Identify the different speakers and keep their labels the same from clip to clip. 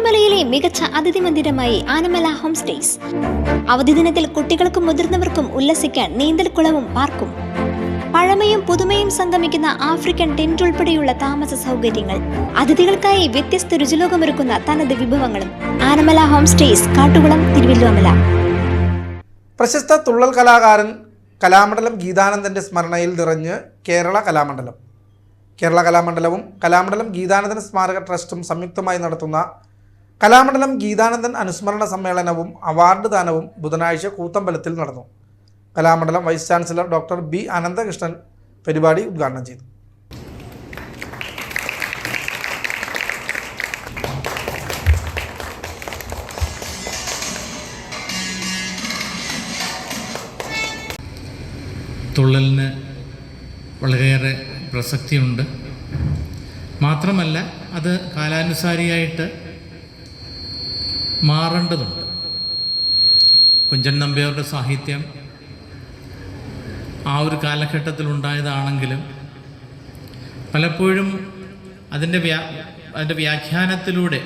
Speaker 1: തിരുവല്ലോമലയിലെ മികച്ച അതിഥി മന്ദിരമായി Anamala home stays. അവധി ദിനത്തിൽ കുട്ടികൾക്കും മുതിർന്നവർക്കും ഉല്ലസിക്കാൻ നീന്തൽക്കുളവും പാർക്കും. പഴമയും പുതുമയും സംഗമിക്കുന്ന ആഫ്രിക്കൻ ടെന്റ് ഉൾപ്പെടെയുള്ള താമസ സൗകര്യങ്ങൾ അതിഥികൾക്കായി വ്യത്യസ്ത രുചിലോകമൊരുക്കുന്ന തനത് വിഭവങ്ങളും. Anamala home stays Kattukulam Thiruvilwamala.
Speaker 2: പ്രശസ്ത തുള്ളൽ കലാകാരൻ കലാമണ്ഡലം ഗീതാനന്ദന്റെ സ്മരണയിൽ നിറഞ്ഞ് കേരള കലാമണ്ഡലം. കേരള കലാമണ്ഡലവും കലാമണ്ഡലം ഗീതാനന്ദൻ സ്മാരക ട്രസ്റ്റും സംയുക്തമായി നടത്തുന്ന കലാമണ്ഡലം ഗീതാനന്ദൻ അനുസ്മരണ സമ്മേളനവും അവാർഡ് ദാനവും ബുധനാഴ്ച കൂത്തമ്പലത്തിൽ നടന്നു. Kalamandalam vice chancellor doctor B Ananthakrishnan പരിപാടി ഉദ്ഘാടനം ചെയ്തു.
Speaker 3: തുള്ളലിന് വളരെയേറെ പ്രസക്തിയുണ്ട്. മാത്രമല്ല അത് കാലാനുസാരിയായിട്ട് മാറേണ്ടതുണ്ട്. കുഞ്ചൻ നമ്പ്യാരുടെ സാഹിത്യം ആ ഒരു കാലഘട്ടത്തിൽ ഉണ്ടായതാണെങ്കിലും പലപ്പോഴും അതിന്റെ വ്യാ അതിന്റെ വ്യാഖ്യാനത്തിലൂടെ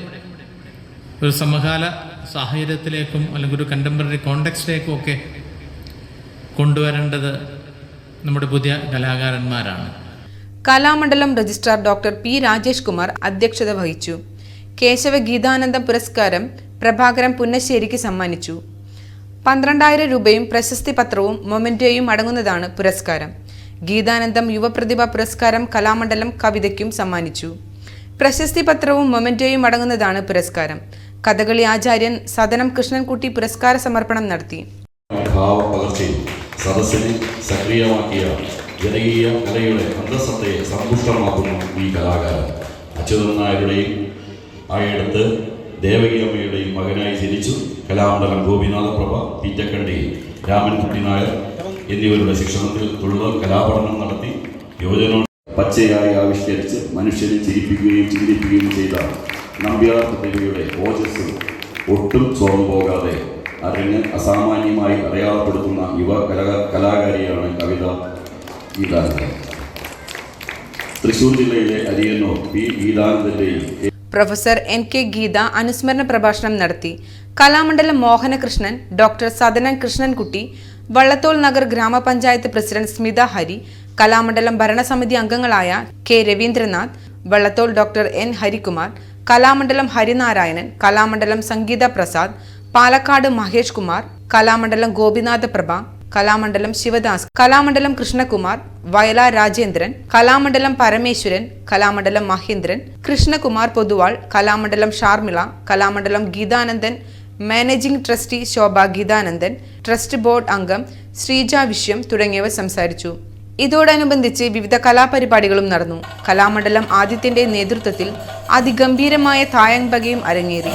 Speaker 3: ഒരു സമകാല സാഹചര്യത്തിലേക്കും അല്ലെങ്കിൽ ഒരു കണ്ടംപററി കോണ്ടെക്സ്റ്റിലേക്കും ഒക്കെ കൊണ്ടുവരേണ്ടത് നമ്മുടെ പുതിയ കലാകാരന്മാരാണ്.
Speaker 4: Kalamandalam registrar doctor P Rajesh Kumar അധ്യക്ഷത വഹിച്ചു. കേശവ ഗീതാനന്ദം പുരസ്കാരം പ്രഭാകരൻ പുന്നശ്ശേരിക്ക് സമ്മാനിച്ചു. പന്ത്രണ്ടായിരം രൂപയും പ്രശസ്തി പത്രവും മൊമെന്റോയും അടങ്ങുന്നതാണ് പുരസ്കാരം. ഗീതാനന്ദം യുവപ്രതിഭ പുരസ്കാരം കലാമണ്ഡലം കവിതയ്ക്കും സമ്മാനിച്ചു. പ്രശസ്തി പത്രവും മൊമെന്റോയും അടങ്ങുന്നതാണ് പുരസ്കാരം. കഥകളി ആചാര്യൻ സദനം കൃഷ്ണൻകുട്ടി പുരസ്കാര സമർപ്പണം നടത്തി.
Speaker 5: സദസ്സിനെ സക്രിയമാക്കിയ ജനകീയ കലയുടെ അന്തസ്സത്തെ സമ്പുഷ്ടമാക്കുന്നു ഈ കലാകാരൻ. അച്യുതൻ നായരുടെയും ആയടുത്ത് ദേവകി അമ്മയുടെയും മകനായി ജനിച്ചു കലാമണ്ഡലം ഗോപിനാഥപ്രഭ പീറ്റക്കണ്ടി രാമൻകുട്ടി നായർ എന്നിവരുടെ ശിക്ഷണത്തിൽ തുള്ളൽ കലാപഠനം നടത്തി യോജന പച്ചയായി ആവിഷ്കരിച്ച് മനുഷ്യനെ ചിരിപ്പിക്കുകയും ചിന്തിപ്പിക്കുകയും ചെയ്ത നമ്പ്യാർ പ്രതിഭയുടെ ഓജസ് ഒട്ടും ചോർന്നു പോകാതെ അറിഞ്ഞ് അസാമാന്യമായി അടയാളപ്പെടുത്തുന്ന യുവ കലാ കലാകാരിയാണ് കവിത ഗീതാനന്ദൻ തൃശൂർ ജില്ലയിലെ അരിയന്നൂർ പി ഗീതാനന്ദന്റെയും
Speaker 4: പ്രൊഫസർ എൻ കെ ഗീത അനുസ്മരണ പ്രഭാഷണം നടത്തി. കലാമണ്ഡലം മോഹനകൃഷ്ണൻ ഡോക്ടർ സദനൻ കൃഷ്ണൻകുട്ടി വള്ളത്തോൾ നഗർ ഗ്രാമപഞ്ചായത്ത് പ്രസിഡന്റ് സ്മിത ഹരി കലാമണ്ഡലം ഭരണസമിതി അംഗങ്ങളായ K Raveendranath Vallathol doctor N Harikumar Kalamandalam Harinarayanan Kalamandalam Sangeetha Prasad Palakkad Mahesh Kumar Kalamandalam Gopinatha Prabha Kalamandalam Sivadas Kalamandalam Krishnakumar Vayala Rajendran Kalamandalam Parameswaran Kalamandalam Mahendran Krishnakumar Poduval Kalamandalam Sharmila Kalamandalam Geethanandan managing trustee Shobha Geethanandan trust board അംഗം ശ്രീജ വിശ്വം തുടങ്ങിയവർ സംസാരിച്ചു. ഇതോടനുബന്ധിച്ച് വിവിധ കലാപരിപാടികളും നടന്നു. കലാമണ്ഡലം ആദിത്യന്റെ നേതൃത്വത്തിൽ അതിഗംഭീരമായ തായമ്പകയും അരങ്ങേറി.